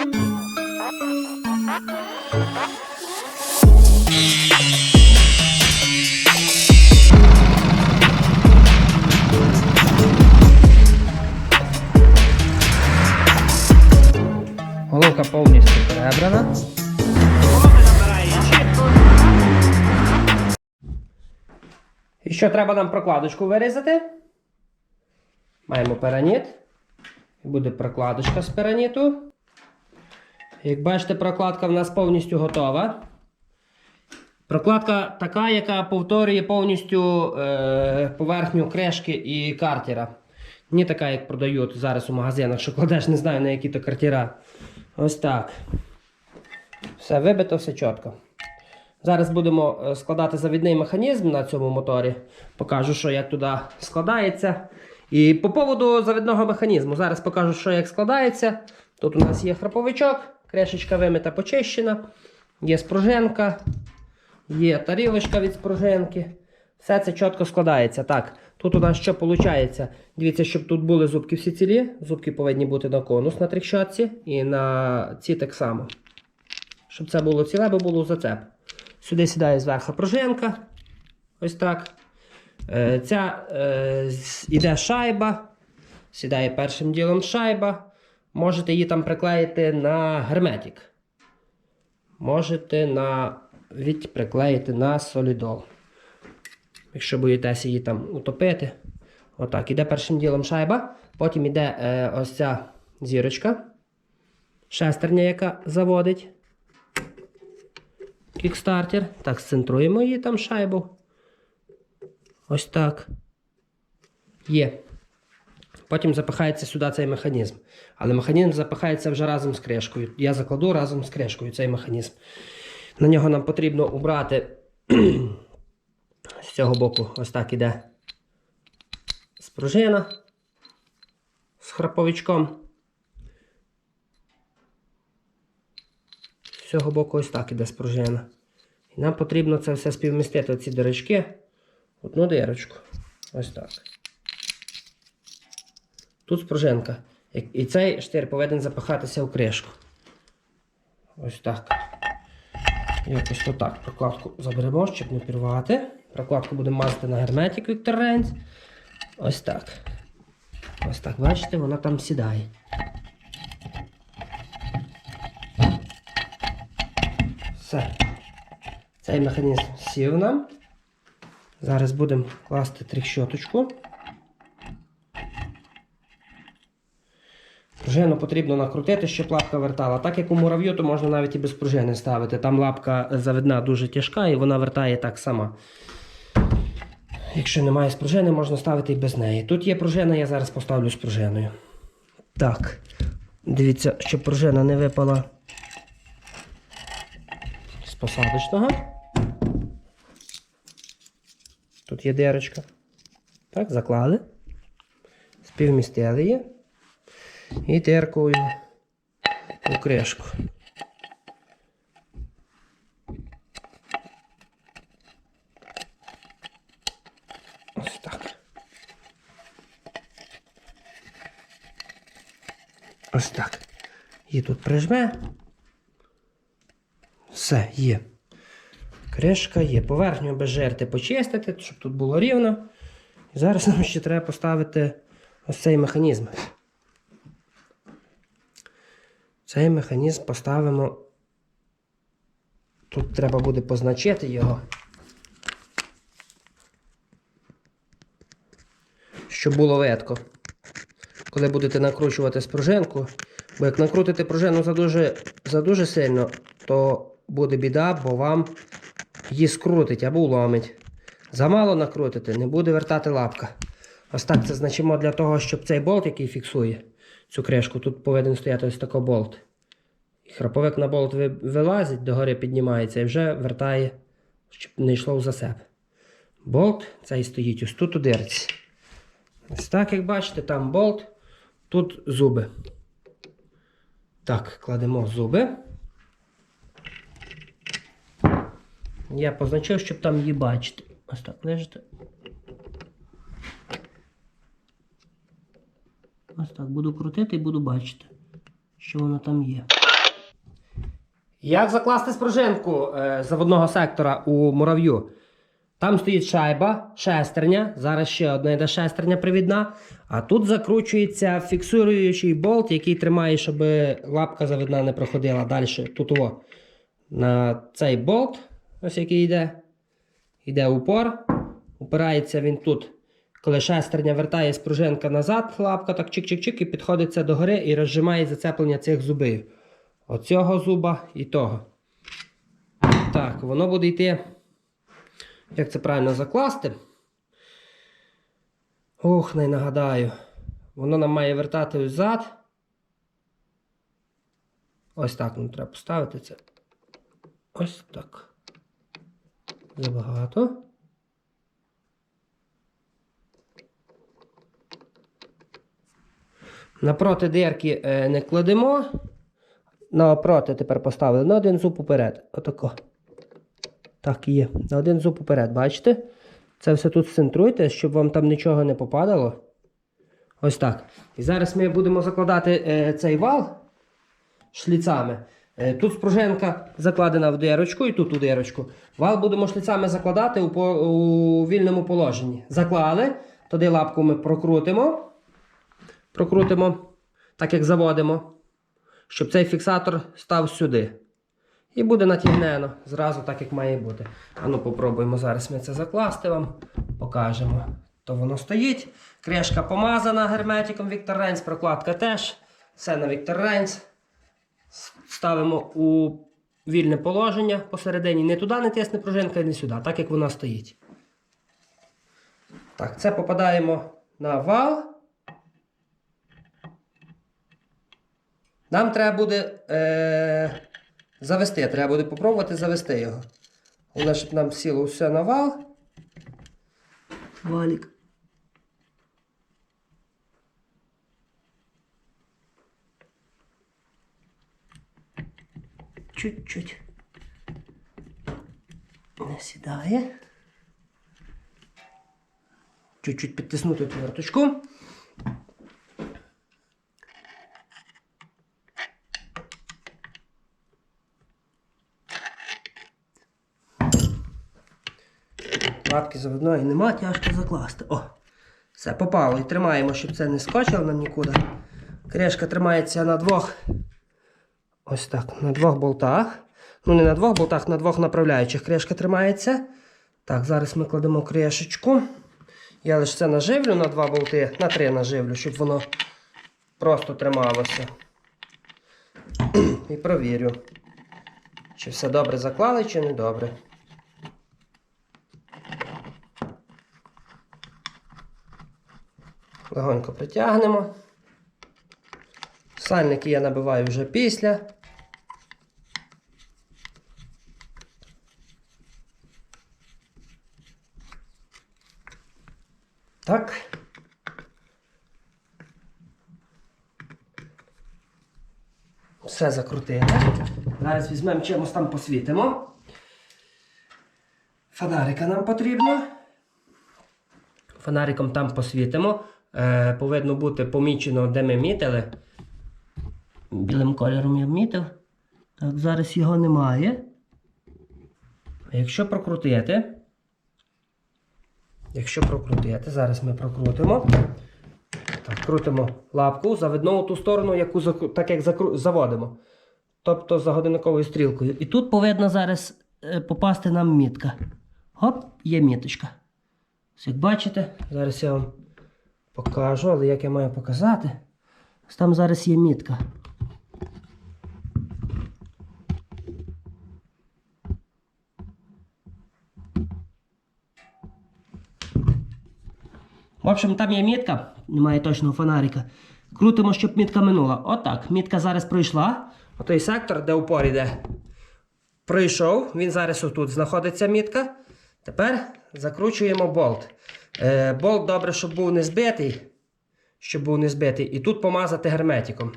Головка повністю перебрана. І що треба нам прокладочку вирізати? Маємо пераніт. Буде прокладочка з пераніту. Як бачите, прокладка в нас повністю готова. Прокладка така, яка повторює повністю е, поверхню кришки і картера. Не така, як продають зараз у магазинах, що кладеш, не знаю на які то картера. Ось так. Все вибито, все чітко. Зараз будемо е, складати завідний механізм на цьому моторі. Покажу, що як туди складається. І по поводу завідного механізму. Зараз покажу, що як складається. Тут у нас є храповичок, кришечка вимита, почищена, є спружинка, є тарілочка від спружинки. Все це чітко складається. Так, тут у нас що виходить? Дивіться, щоб тут були зубки всі цілі. Зубки повинні бути на конус на тріщотці і на ці так само. Щоб це було ціле, бо було зацеп. Сюди сідає зверху пружинка. Ось так. Е, Ця е, іде шайба. Сідає першим ділом шайба. Можете її там приклеїти на герметик. Можете навіть приклеїти на солідол. Якщо боїтеся її там утопити. Отак. Іде першим ділом шайба. Потім іде е, ось ця зірочка. Шестерня, яка заводить. Кікстартер. Так, центруємо її там шайбу. Ось так. Є. Потім запихається сюди цей механізм. Але механізм запихається вже разом з кришкою. Я закладу разом з кришкою цей механізм. На нього нам потрібно убрати з цього боку ось так іде спружина з храповичком. З цього боку ось так іде спружина. І нам потрібно це все співмістити, ці дирочки, одну дирочку. Ось так. Тут спружинка. І- цей штир повинен запихатися в кришку. Ось так. Якось отак прокладку заберемо, щоб не пірвати. Прокладку будемо мазати на герметик Victor Reigns. Ось так. Ось так, бачите, вона там сідає. Все. Цей механізм сів нам. Зараз будемо класти тріщоточку. Пружину потрібно накрутити, щоб лапка вертала. Так як у мурав'ю, то можна навіть і без пружини ставити. Там лапка завидна дуже тяжка і вона вертає так сама. Якщо немає спружини, можна ставити і без неї. Тут є пружина, я зараз поставлю з пружиною. Так. Дивіться, щоб пружина не випала з посадочного. Тут є дирочка. Так, заклали. Співмістили її. І диркою у кришку. Ось так. Її тут прижме. Все, є. Кришка є. Поверхню без жерти почистити, щоб тут було рівно. І зараз нам ще треба поставити ось цей механізм. Цей механізм поставимо. Тут треба буде позначити його. Щоб було видко. Коли будете накручувати спружинку, бо як накрутите пружину за дуже, за дуже сильно, то буде біда, бо вам її скрутить або уломить. Замало накрутите, не буде вертати лапка. Ось так це значимо для того, щоб цей болт, який фіксує цю кришку, тут повинен стояти ось такий болт. І храповик на болт ви- вилазить, догори піднімається і вже вертає, щоб не йшло в засеб. Болт цей стоїть ось тут у дирці. Ось так, як бачите, там болт, тут зуби. Так, кладемо зуби. Я позначив, щоб там її бачити. Ось так лежите. Ось так буду крутити і буду бачити, що воно там є. Як закласти спружинку е, заводного сектора у мурав'ю? Там стоїть шайба, шестерня. Зараз ще одна йде шестерня привідна. А тут закручується фіксуючий болт, який тримає, щоб лапка завідна не проходила далі. Тут о, на цей болт, ось який йде. Йде упор. Упирається він тут. Коли шестерня вертає спружинка назад, лапка так чик-чик-чик і підходиться до гори і розжимає зацеплення цих зубів. Оцього зуба і того. Так, воно буде йти. Як це правильно закласти? Ох, не нагадаю. Воно нам має вертати взад. Ось так нам треба поставити це. Ось так. Забагато. Напроти дирки е, не кладемо. Напроти тепер поставили на один зуб уперед. Отако. Так і є. На один зуб уперед, бачите? Це все тут центруйте, щоб вам там нічого не попадало. Ось так. І зараз ми будемо закладати е, цей вал шліцами. Е, тут спружинка закладена в дирочку і тут у дирочку. Вал будемо шліцами закладати у, по, у вільному положенні. Заклали, туди лапку ми прокрутимо. Прокрутимо, так як заводимо, щоб цей фіксатор став сюди. І буде натягнено зразу так, як має бути. А ну попробуємо зараз ми це закласти вам, покажемо. То воно стоїть. Кришка помазана герметиком Віктор Рейнс, прокладка теж. Все на Віктор Рейнс. Ставимо у вільне положення посередині. Не туди не тисне пружинка, не сюди, так як вона стоїть. Так, це попадаємо на вал. Нам треба буде е, завести, треба буде попробувати завести його. Головне, щоб нам сіло все на вал. Валік. Чуть-чуть. Не сідає. Чуть-чуть підтиснути тверточку. Лапки заводної нема, тяжко закласти. О, все, попало. І тримаємо, щоб це не скочило нам нікуди. Кришка тримається на двох. Ось так, на двох болтах. Ну, не на двох болтах, на двох направляючих кришка тримається. Так, зараз ми кладемо кришечку. Я лише це наживлю на два болти, на три наживлю, щоб воно просто трималося. І провірю, чи все добре заклали, чи не добре. Легонько притягнемо. Сальники я набиваю вже після. Так. Все закрутили. Зараз візьмемо чимось там посвітимо. Фонарика нам потрібно. Фонариком там посвітимо. Е, повинно бути помічено, де ми мітили. Білим кольором я вмітив. Так, зараз його немає. Якщо прокрутити, якщо прокрутити, зараз ми прокрутимо. Так, крутимо лапку заведемо ту сторону, яку так як закру... заводимо. Тобто за годинниковою стрілкою. І тут повинна зараз е, попасти нам мітка. Хоп, є міточка. Ось Як бачите, зараз я вам покажу, але як я маю показати, ось там зараз є мітка. В общем, там є мітка, немає точного фонарика. Крутимо, щоб мітка минула. Отак. Мітка зараз пройшла. Отой сектор, де упор іде, пройшов. Він зараз отут знаходиться мітка. Тепер закручуємо болт. Е, болт добре, щоб був не збитий. Щоб був не збитий. І тут помазати герметиком.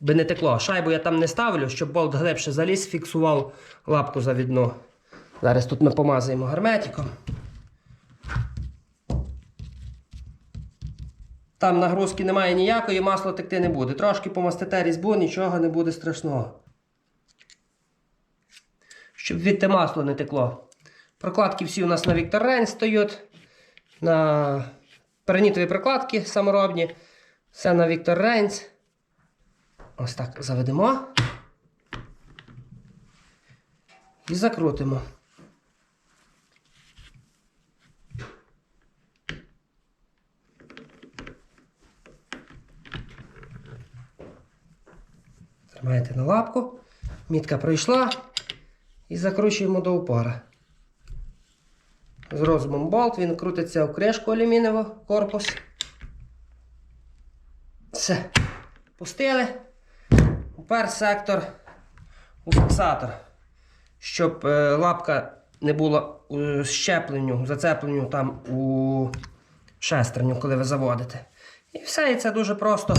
Би не текло. Шайбу я там не ставлю, щоб болт глибше заліз, фіксував лапку завідну. Зараз тут ми помазуємо герметиком. Там нагрузки немає ніякої, масло текти не буде. Трошки помастите різьбу, нічого не буде страшного. щоб відти масло не текло. Прокладки всі у нас на Віктор Рейн стоять. На перенітові прокладки саморобні. Все на Віктор Рейнс. Ось так заведемо. І закрутимо. Тримаєте на лапку. Мітка пройшла. І закручуємо до упора. З розумом болт, він крутиться в кришку алюмінієву, корпус. Все. Пустили. Упер сектор у фіксатор. Щоб е, лапка не була у щепленню, зацепленню там у шестерню, коли ви заводите. І все, і це дуже просто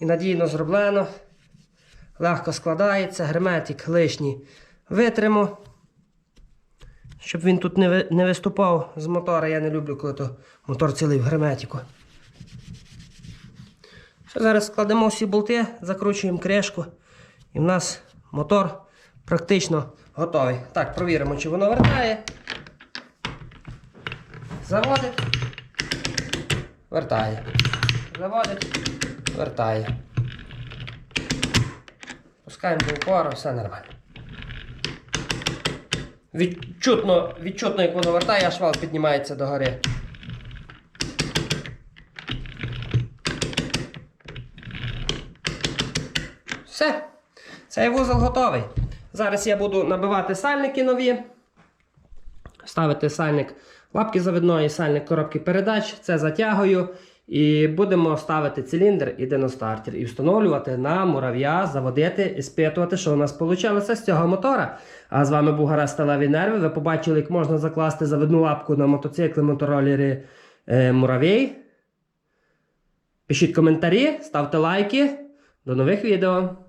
і надійно зроблено. Легко складається, герметик лишній витримо. Щоб він тут не, ви- не виступав з мотора. Я не люблю, коли то мотор цілий в герметику. Все, зараз складемо всі болти, закручуємо кришку. І в нас мотор практично готовий. Так, провіримо, чи воно вертає. Заводить. Вертає. Заводить. Вертає. Пускаємо до упору, все нормально. Відчутно, відчутно, як воно вертає, аж вал піднімається догори. Все. Цей вузол готовий. Зараз я буду набивати сальники нові. Ставити сальник лапки завідної, сальник коробки передач. Це затягую. І будемо ставити циліндр і диностартер. І встановлювати на мурав'я, заводити і спитувати, що у нас вийшло з цього мотора. А з вами був Гарас Сталеві Нерви. Ви побачили, як можна закласти заводну лапку на мотоцикли, мотороліри е, муравей. Пишіть коментарі, ставте лайки. До нових відео.